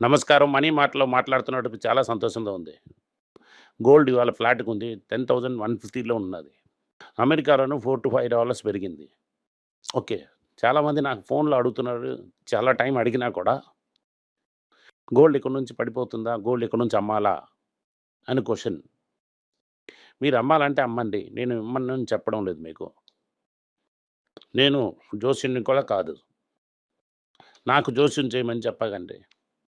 నమస్కారం. మనీ మాటలో మాట్లాడుతున్నట్టు చాలా సంతోషంగా ఉంది. గోల్డ్ ఇవాళ ఫ్లాట్కి ఉంది. 10,150లో ఉన్నది. అమెరికాలోను $4-5 పెరిగింది. ఓకే. చాలామంది నాకు ఫోన్‌లో అడుగుతున్నారు. చాలా టైం అడిగినా కూడా గోల్డ్ ఎక్కడి నుంచి పడిపోతుందా? గోల్డ్ ఇక్కడ నుంచి అమ్మాలా? అని క్వశ్చన్ మీరు అమ్మాలంటే అమ్మండి. నేను ఇమ్మని చెప్పడం లేదు మీకు. నేను జోస్యుని కూడా కాదు. నాకు జోస్యం చేయమని చెప్పకండి.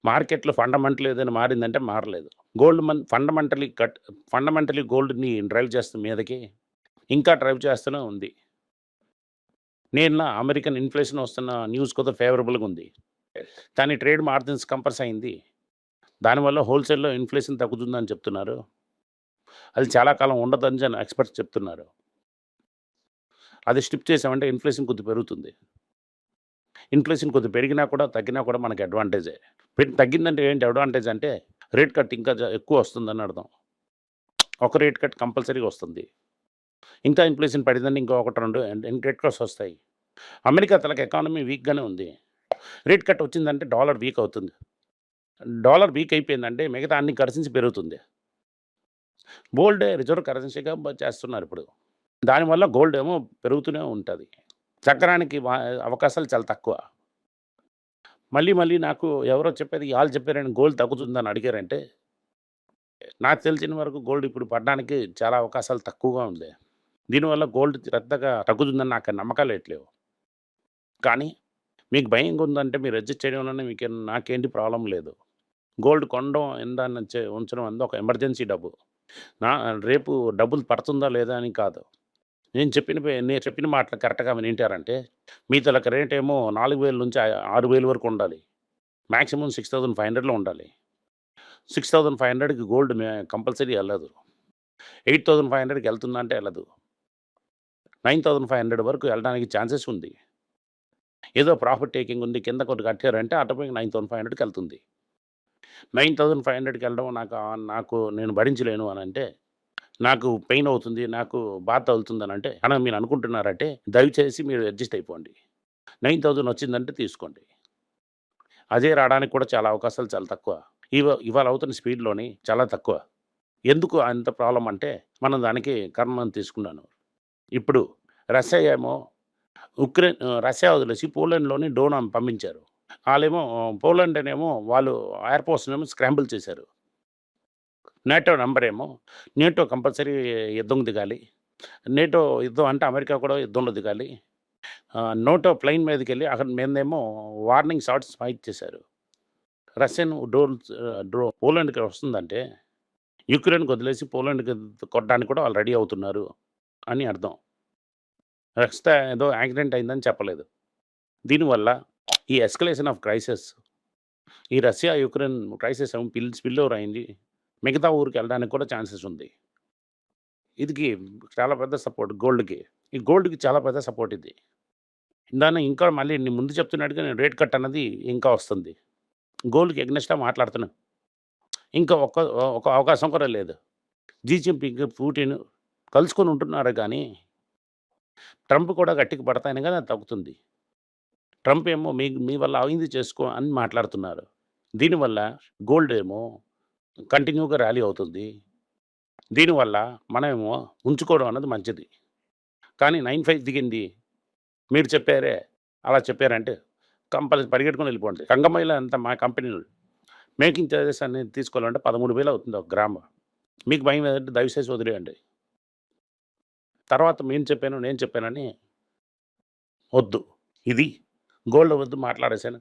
మార్కెట్‌లో ఫండమెంటల్ ఏదైనా మారిందంటే మారలేదు. Goldman fundamentally cut fundamentally గోల్డ్‌ని డ్రైవ్ చేస్తుంది మీదకి. ఇంకా డ్రైవ్ చేస్తూనే ఉంది. నేను అమెరికన్ ఇన్‌ఫ్లేషన్ వస్తున్న న్యూస్ కొద్దిగా ఫేవరబుల్‌గా ఉంది. దాని ట్రేడ్ మార్జిన్స్ కంపల్స్ అయింది. దానివల్ల హోల్‌సేల్‌లో ఇన్‌ఫ్లేషన్ తగ్గుతుందని చెప్తున్నారు. అది చాలా కాలం ఉండదని ఎక్స్‌పర్ట్స్ చెప్తున్నారు. అది స్టిప్ చేసామంటే ఇన్‌ఫ్లేషన్ కొద్దిగా పెరుగుతుంది. ఇన్‌ఫ్లేషన్ కొద్దిగా పెరిగినా కూడా, తగ్గినా కూడా మనకి అడ్వాంటేజే. పె తగ్గిందంటే ఏంటి అడ్వాంటేజ్ అంటే రేట్ కట్ ఇంకా ఎక్కువ వస్తుందని అర్థం. ఒక రేట్ కట్ కంపల్సరీగా వస్తుంది. ఇంకా ఇన్‌ఫ్లేషన్ పడిందని ఇంకో ఒకటి రెండు రేట్ కట్స్ వస్తాయి. అమెరికా తలకి ఎకానమీ వీక్‌గానే ఉంది. రేట్ కట్ వచ్చిందంటే డాలర్ వీక్ అవుతుంది. డాలర్ వీక్ అయిపోయిందంటే మిగతా అన్ని కరెన్సీ పెరుగుతుంది. గోల్డ్ రిజర్వ్ కరెన్సీగా చేస్తున్నారు ఇప్పుడు. దానివల్ల గోల్డ్ ఏమో పెరుగుతూనే ఉంటుంది చక్రానికి అవకాశాలు చాలా తక్కువ. మళ్ళీ మళ్ళీ నాకు ఎవరో చెప్పేది వాళ్ళు చెప్పారని గోల్డ్ తగ్గుతుందని అడిగారంటే నాకు తెలిసిన వరకు గోల్డ్ ఇప్పుడు పడడానికి చాలా అవకాశాలు తక్కువగా ఉంది. దీనివల్ల గోల్డ్ పెద్దగా తగ్గుతుందని నాకు నమ్మకాలు ఎట్లేవు. కానీ మీకు భయంగా ఉందంటే మీరు అడ్జస్ట్ చేయడంలోనే మీకు నాకేంటి ప్రాబ్లం లేదు. గోల్డ్ కొనడం ఎందాన్ని ఉంచడం అనేది ఒక ఎమర్జెన్సీ డబ్బు. నా రేపు డబ్బులు పడుతుందా లేదా అని కాదు. నేను చెప్పిన పే- నేను చెప్పిన మాటలు కరెక్ట్గా వింటారంటే మీతో రేట్ ఏమో నాలుగు వేల నుంచి ఆరు వేలు వరకు ఉండాలి. మ్యాక్సిమం సిక్స్ థౌజండ్ ఫైవ్ హండ్రెడ్లో ఉండాలి. సిక్స్ థౌజండ్ ఫైవ్ హండ్రెడ్కి గోల్డ్ కంపల్సరీ వెళ్ళదు. ఎయిట్ థౌజండ్ ఫైవ్ హండ్రెడ్కి వెళ్తుందంటే వెళ్ళదు. నైన్ థౌజండ్ ఫైవ్ హండ్రెడ్ వరకు వెళ్ళడానికి ఛాన్సెస్ ఉంది. ఏదో ప్రాఫిట్ టేకింగ్ ఉంది కింద కొద్ది కట్టారంటే ఆటోమేటిక్ నైన్ థౌసండ్ ఫైవ్ హండ్రెడ్కి వెళ్తుంది. నైన్ థౌజండ్ ఫైవ్ హండ్రెడ్కి వెళ్ళడం నాకు నాకు నేను భరించలేను అని అంటే నాకు పెయిన్ అవుతుంది. నాకు బాధ తగులుతుందనంటే అని మీరు అనుకుంటున్నారంటే దయచేసి మీరు అడ్జస్ట్ అయిపోండి. 9000 వచ్చిందంటే తీసుకోండి. అదే రావడానికి కూడా చాలా అవకాశాలు చాలా తక్కువ. ఇవ ఇవాళ అవుతున్న స్పీడ్‌లోని చాలా తక్కువ. ఎందుకు అంత ప్రాబ్లం అంటే మనం దానికి కర్మను తీసుకున్నాను. ఇప్పుడు రష్యా ఏమో ఉక్రెయిన్ రష్యా వదిలేసి పోలాండ్‌లోని డోన్ పంపించారు. వాళ్ళేమో పోలాండ్ అనేమో వాళ్ళు ఎయిర్ ఏమో స్క్రాంబుల్ చేశారు. నేటో నంబర్ ఏమో నేటో కంపల్సరీ యుద్ధం దిగాలి. నేటో యుద్ధం అంటే అమెరికా కూడా యుద్ధంలో దిగాలి. నోటో నోటో మీదకి మీదకెళ్ళి అక్కడ మేందేమో వార్నింగ్ షాట్స్ ఫైట్ చేశారు. రష్యన్ డ్రోన్ డ్రో పోలాండ్‌కి వస్తుందంటే యుక్రెయిన్‌కి వదిలేసి పోలాండ్‌కి కొట్టడానికి కూడా వాళ్ళు రెడీ అవుతున్నారు అని అర్థం. రష్యా ఏదో యాక్సిడెంట్ అయిందని చెప్పలేదు. దీనివల్ల ఈ ఎస్కలేషన్ ఆఫ్ క్రైసిస్ ఈ రష్యా, యుక్రెయిన్ క్రైసిస్ ఏమో పిల్ స్పిల్ ఓవర్ అయింది. మిగతా ఊరికి వెళ్ళడానికి కూడా ఛాన్సెస్ ఉంది. ఇదికి చాలా పెద్ద సపోర్ట్ గోల్డ్‌కి. ఈ గోల్డ్‌కి చాలా పెద్ద సపోర్ట్ ఇది. దాన్ని ఇంకా మళ్ళీ నేను ముందు చెప్తున్నట్టుగా నేను రేట్ కట్ అన్నది ఇంకా వస్తుంది. గోల్డ్‌కి ఎగ్నెస్ట్‌గా మాట్లాడుతున్నాను ఇంకా ఒక్క ఒక అవకాశం కూడా లేదు. జీజింపింగ్ పూటిన్ కలుసుకొని ఉంటున్నారు కానీ ట్రంప్ కూడా గట్టికి పడతాయని కానీ అది తగ్గుతుంది. ట్రంప్ ఏమో మీ మీ వల్ల అయింది చేసుకో అని మాట్లాడుతున్నారు. దీనివల్ల గోల్డ్ ఏమో కంటిన్యూగా ర్యాలీ అవుతుంది. దీనివల్ల మనమేమో ఉంచుకోవడం అన్నది మంచిది. కానీ 95 దిగింది. మీరు చెప్పారే అలా చెప్పారంటే కంపల్సరీ పరిగెట్టుకొని వెళ్ళిపోండి. రంగంలో అంత మా కంపెనీలు మేకింగ్ చార్జెస్ అనేది తీసుకోవాలంటే 13000 అవుతుంది ఒక గ్రాము. మీకు భయం ఏదంటే దయచేసి వదిలేయండి. తర్వాత నేను చెప్పాను, నేను చెప్పానని వద్దు. ఇది గోల్డ్ వద్దు మాట్లాడేశాను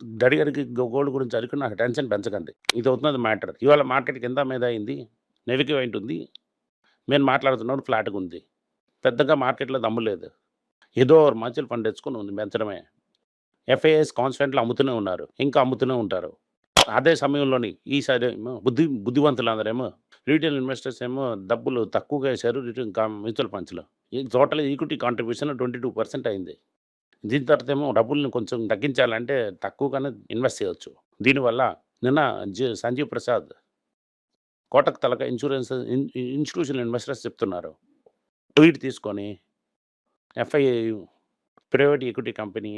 డాడీ గారికి గో గోల్డ్ గురించి అడిగి నాకు టెన్షన్ పెంచకండి. ఇది అవుతున్నది మ్యాటర్. ఇవాళ మార్కెట్ కింద మీద అయింది. నెగెటివ్ అయింటుంది. నేను మాట్లాడుతున్నాను ఫ్లాట్‌గా ఉంది. పెద్దగా మార్కెట్‌లో దమ్ము లేదు. ఏదో మ్యూచువల్ ఫండ్ తెచ్చుకొని ఉంది పెంచడమే. ఎఫ్ఐఎస్ కాన్స్టెంట్‌లో అమ్ముతూనే ఉన్నారు. ఇంకా అమ్ముతూనే ఉంటారు. అదే సమయంలోని ఈ ఏమో బుద్ధి బుద్ధివంతులందరేమో రిటైల్ ఇన్వెస్టర్స్ ఏమో డబ్బులు తక్కువగా వేశారు రిటైల్ మ్యూచువల్ ఫండ్స్‌లో. ఈ టోటల్ ఈక్విటీ కాంట్రిబ్యూషన్ 22% అయింది. దీని తర్వాత ఏమో డబ్బుల్ని కొంచెం తగ్గించాలంటే తక్కువగానే ఇన్వెస్ట్ చేయవచ్చు దీనివల్ల నిన్న సంజీవ్ ప్రసాద్ కోటక్ తలక ఇన్సూరెన్స్ ఇన్ ఇన్‌స్టిట్యూషనల్ ఇన్వెస్టర్స్ చెప్తున్నారు. ట్వీట్ తీసుకొని ఎఫ్ఐ ప్రైవేట్ ఈక్విటీ కంపెనీ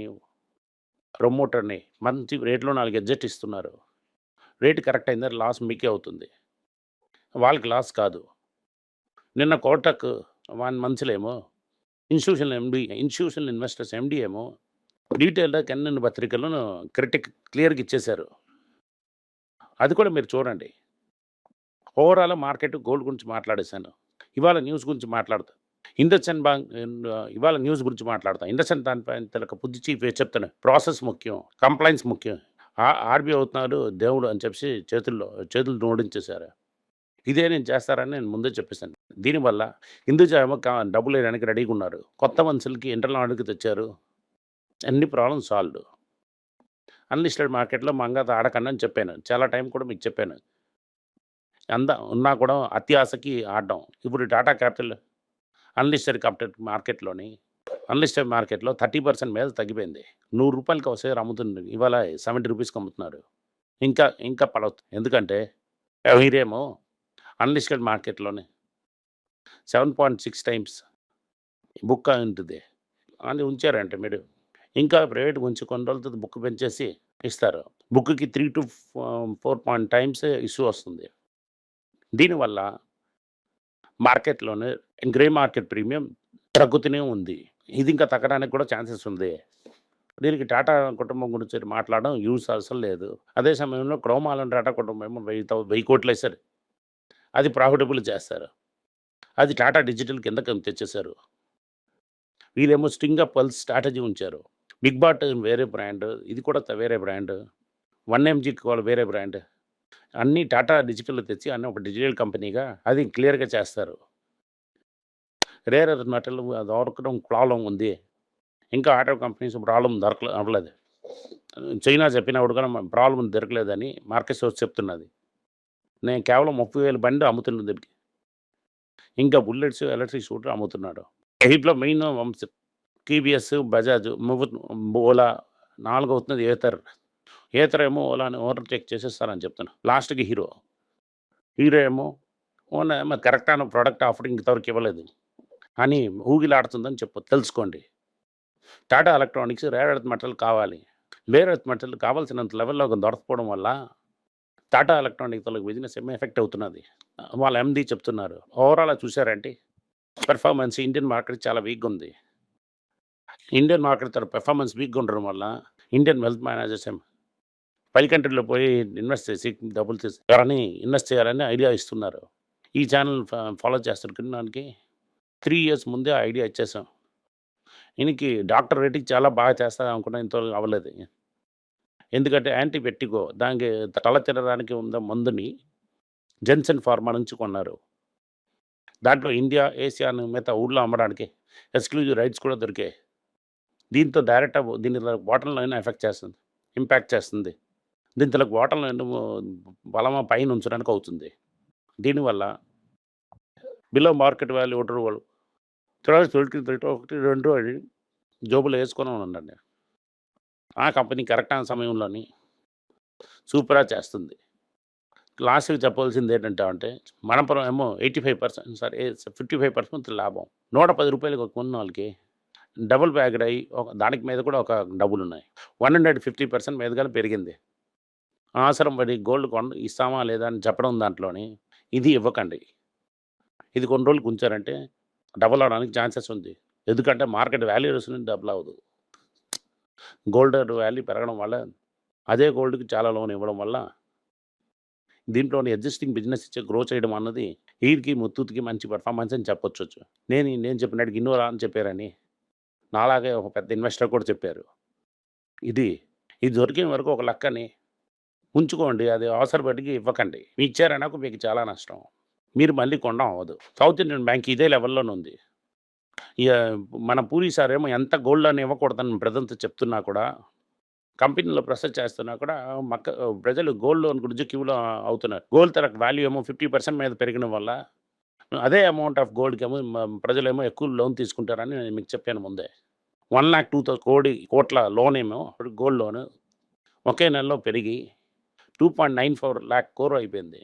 ప్రమోటర్‌ని మంచి రేట్‌లో 4 ఎగ్జిట్ ఇస్తున్నారు. రేట్ కరెక్ట్ అయిందని లాస్ మీకే అవుతుంది. వాళ్ళకి లాస్ కాదు. నిన్న కోటక్ వన్ మంత్స్లో ఏమో institutional MD institutional investors MD ఏమో డీటెయిల్‌గా కెన్నెన్ పత్రికలను క్రిటిక్ క్లియర్‌గా ఇచ్చేశారు. అది కూడా మీరు చూడండి. ఓవరాల్ మార్కెట్ గోల్డ్ గురించి మాట్లాడేశాను. ఇవాళ న్యూస్ గురించి మాట్లాడతా. ఇందచన్ బ్యాంక్ ఇవాళ న్యూస్ గురించి మాట్లాడతా. ఇండస్ఇండ్ దానిపై తెలక బుద్ధి చీఫ్ చెప్తాను. ప్రాసెస్ ముఖ్యం. కంప్లైన్స్ ముఖ్యం. ఆర్బీ ఆర్‌బీఐ అవుతున్నారు దేవుడు అని చెప్పేసి చేతుల్లో చేతులు నోడించేశారు ఇదే నేను చేస్తారని నేను ముందే చెప్పేశాను దీనివల్ల హిందూజా ఏమో డబ్బులు వేయడానికి రెడీగా ఉన్నారు. కొత్త మనుషులకి ఇంటర్నల్ ఆడిట్‌కి తెచ్చారు. అన్ని ప్రాబ్లమ్స్ సాల్వ్ అన్‌లిస్టెడ్ మార్కెట్‌లో మంగత ఆడకండి అని చెప్పాను. చాలా టైం కూడా మీకు చెప్పాను. అంద ఉన్నా కూడా అత్యాశకి ఆడడం. ఇప్పుడు టాటా క్యాపిటల్ అన్‌లిస్టెడ్ క్యాపిటల్ మార్కెట్‌లోని అన్‌లిస్టెడ్ మార్కెట్‌లో 30% మీద తగ్గిపోయింది. నూరు రూపాయలకి ఒకసారి అమ్ముతుంది. ఇవాళ సెవెంటీ రూపీస్కి అమ్ముతున్నారు. ఇంకా ఇంకా పడవుతుంది. ఎందుకంటే మీరేమో అన్‌లిస్టెడ్ మార్కెట్‌లోనే 7.6 టైమ్స్ బుక్ ఉంటుంది అని ఉంచారంటే మీరు. ఇంకా ప్రైవేట్‌గా ఉంచి కొన్ని రోజులతో బుక్ పెంచేసి ఇస్తారు. బుక్‌కి 3-4 పాయింట్ టైమ్స్ ఇష్యూ వస్తుంది. దీనివల్ల మార్కెట్‌లోనే గ్రే మార్కెట్ ప్రీమియం తగ్గుతూనే ఉంది. ఇది ఇంకా తగ్గడానికి కూడా ఛాన్సెస్ ఉంది. దీనికి టాటా కుటుంబం గురించి మాట్లాడడం యూజ్ అసలు లేదు. అదే సమయంలో క్రోమాలను టాటా కుటుంబం ఏమో 1000 థౌ 1000 కోట్లేశారు. అది ప్రాఫిటబుల్ చేస్తారు. అది టాటా డిజిటల్ కింద తెచ్చేశారు. వీళ్ళేమో స్ట్రింగ్ ఆఫ్ పల్స్ స్ట్రాటజీ ఉంచారు. బిగ్ బాట్ వేరే బ్రాండ్. ఇది కూడా వేరే బ్రాండ్. వన్ ఎంజీ కూడా వేరే బ్రాండ్. అన్నీ టాటా డిజిటల్ తెచ్చి అన్నీ ఒక డిజిటల్ కంపెనీగా అది క్లియర్‌గా చేస్తారు. రేర్ మెటల్ అది దొరకడం ప్రాబ్లం ఉంది. ఇంకా ఆటో కంపెనీస్ ప్రాబ్లమ్ దొరకలే అవ్వలేదు. చైనా చెప్పినప్పుడు కూడా ప్రాబ్లమ్ దొరకలేదని మార్కెట్ సోర్స్ చెప్తున్నది. నేను కేవలం 30,000 బండి అమ్ముతున్నాను దీనికి. ఇంకా బుల్లెట్స్, ఎలక్ట్రిక్ స్కూటర్ అమ్ముతున్నాడు. దీంట్లో మెయిన్ వంశ టీవీఎస్, బజాజ్, ఓలా ఓలా అవుతుంది ఏతర్ ఏతర్ ఏమో ఓలాని ఓవర్‌టేక్ చేసేస్తారని చెప్తున్నాను లాస్ట్‌కి హీరో. హీరో ఏమో ఓన మరి కరెక్ట్ అయిన ప్రోడక్ట్ ఆఫరింగ్ ఇంతవరకు ఇవ్వలేదు. అని ఊగిలాడుతుందని చెప్పు తెలుసుకోండి. Tata electronics rare earth metal కావాలి. రేర్ ఎర్త్ మెటల్ కావాల్సినంత లెవెల్‌లో దొరకపోవడం వల్ల టాటా ఎలక్ట్రానిక్ వాళ్ళకి బిజినెస్ ఏమో ఎఫెక్ట్ అవుతున్నది. వాళ్ళు ఎండీ చెప్తున్నారు. ఓవరాల్ చూసారంటే పెర్ఫార్మెన్స్ ఇండియన్ మార్కెట్ చాలా వీక్‌గా ఉంది. ఇండియన్ మార్కెట్ తన పెర్ఫార్మెన్స్ వీక్‌గా ఉండడం వల్ల ఇండియన్ వెల్త్ మేనేజర్స్ ఏమో పై కంట్రీలో పోయి ఇన్వెస్ట్ చేసి డబ్బులు తీసి ఇన్వెస్ట్ చేయాలని ఐడియా ఇస్తున్నారు. ఈ ఛానల్ ఫ ఫాలో చేస్తున్నడానికి 3 ఇయర్స్ ముందే ఆ ఐడియా ఇచ్చేసాం. ఈయనకి డాక్టర్ రేటింగ్ చాలా బాగా చేస్తాడు అనుకున్నా ఇంతవరకు అవ్వలేదు. ఎందుకంటే యాంటీపెర్టికో దానికి తల తినడానికి ఉన్న మందుని జెన్సన్ ఫార్మా నుంచి కొన్నారు. దాంట్లో ఇండియా, ఏసియాను మిగతా ఊళ్ళో అమ్మడానికి ఎక్స్‌క్లూజివ్ రైట్స్ కూడా దొరికాయి. దీంతో డైరెక్ట్ దీని బాటమ్ లైన్ ఎఫెక్ట్ చేస్తుంది. ఇంపాక్ట్ చేస్తుంది. దీంతో బాటమ్ లైన్ బలమా పైన ఉంచడానికి అవుతుంది. దీనివల్ల బిలో మార్కెట్ వాల్యూ ఒకటి వాళ్ళు తర్వాత ఒకటి, ఒకటి, రెండు అని జోబులు వేసుకొని ఉండండి. ఆ కంపెనీ కరెక్ట్ అయిన సమయంలోని సూపర్‌గా చేస్తుంది. లాస్ట్‌కి చెప్పవలసింది ఏంటంటే అంటే మనపురం ఏమో 85% సారీ 55% లాభం. నూట పది 110 కొన్న వాళ్ళకి డబుల్ బ్యాగ్డ్ అయ్యి ఒక దానికి మీద కూడా ఒక డబ్బులున్నాయి. 150% మీదగానే పెరిగింది. అవసరం పడి గోల్డ్ కొన్ ఇస్తామా లేదా అని చెప్పడం దాంట్లోని ఇది ఇవ్వకండి. ఇది కొన్ని రోజులు ఉంచారంటే డబుల్ అవడానికి ఛాన్సెస్ ఉంది. ఎందుకంటే మార్కెట్ వాల్యుయేషన్ డబుల్ అవ్వదు. గోల్డ్ వాల్యూ పెరగడం వల్ల అదే గోల్డ్‌కి చాలా లోన్ ఇవ్వడం వల్ల దీంట్లోని ఎగ్జిస్టింగ్ బిజినెస్ ఇచ్చే గ్రో చేయడం అన్నది ఈడికి, ముత్తూత్కి మంచి పెర్ఫార్మెన్స్ అని చెప్పొచ్చు. నేను నేను చెప్పినట్టు ఇన్నోరా అని చెప్పారని నాలాగే ఒక పెద్ద ఇన్వెస్టర్ కూడా చెప్పారు. ఇది ఇది దొరికిన వరకు ఒక లెక్కని ఉంచుకోండి. అది అవసరపడికి ఇవ్వకండి. ఇచ్చారనక మీకు చాలా నష్టం. మీరు మళ్ళీ కొండం అవ్వదు. సౌత్ ఇండియన్ బ్యాంక్ ఇదే లెవెల్‌లోనే ఉంది. మన పూరి సార్ ఏమో ఎంత గోల్డ్ లోన్ ఇవ్వకూడదని ప్రజలతో చెప్తున్నా కూడా కంపెనీలో ప్రెషర్ చేస్తున్నా కూడా మక్క ప్రజలు గోల్డ్ లోన్ గురించి క్యూలో అవుతున్నారు. గోల్డ్ తరకు వాల్యూ ఏమో 50% మీద పెరగడం వల్ల అదే అమౌంట్ ఆఫ్ గోల్డ్కి ఏమో ప్రజలేమో ఎక్కువ లోన్ తీసుకుంటారని నేను మీకు చెప్పాను ముందే. 1,02,000 కోడి కోట్ల లోన్ ఏమో గోల్డ్ లోన్ ఒకే నెలలో పెరిగి 2.94 లాక్ కోర్ అయిపోయింది.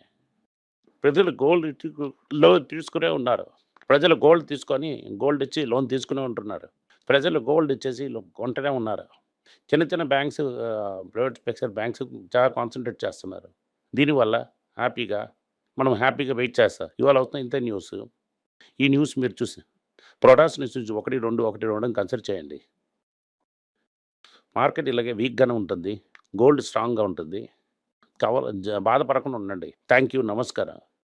ప్రజలు గోల్డ్ లోన్ తీసుకునే ఉన్నారు. ప్రజలు గోల్డ్ తీసుకొని గోల్డ్ ఇచ్చి లోన్ తీసుకునే ఉంటున్నారు. ప్రజలు గోల్డ్ ఇచ్చేసి కొంటనే ఉన్నారు. చిన్న చిన్న బ్యాంక్స్ ప్రైవేట్ సెక్టర్ బ్యాంక్స్ చాలా కాన్సన్ట్రేట్ చేస్తున్నారు. దీనివల్ల హ్యాపీగా మనం హ్యాపీగా వెయిట్ చేస్తాం. ఇవాళ అవుతున్న ఇంత న్యూస్. ఈ న్యూస్ మీరు చూసి ప్రొడక్ట్స్ న్యూస్ ఒకటి రెండు ఒకటి రెండు కన్సిడర్ చేయండి. మార్కెట్ ఇలాగే వీక్గానే ఉంటుంది. గోల్డ్ స్ట్రాంగ్గా ఉంటుంది. కావాల జ- బాధపడకుండా ఉండండి. Thank you. నమస్కారం.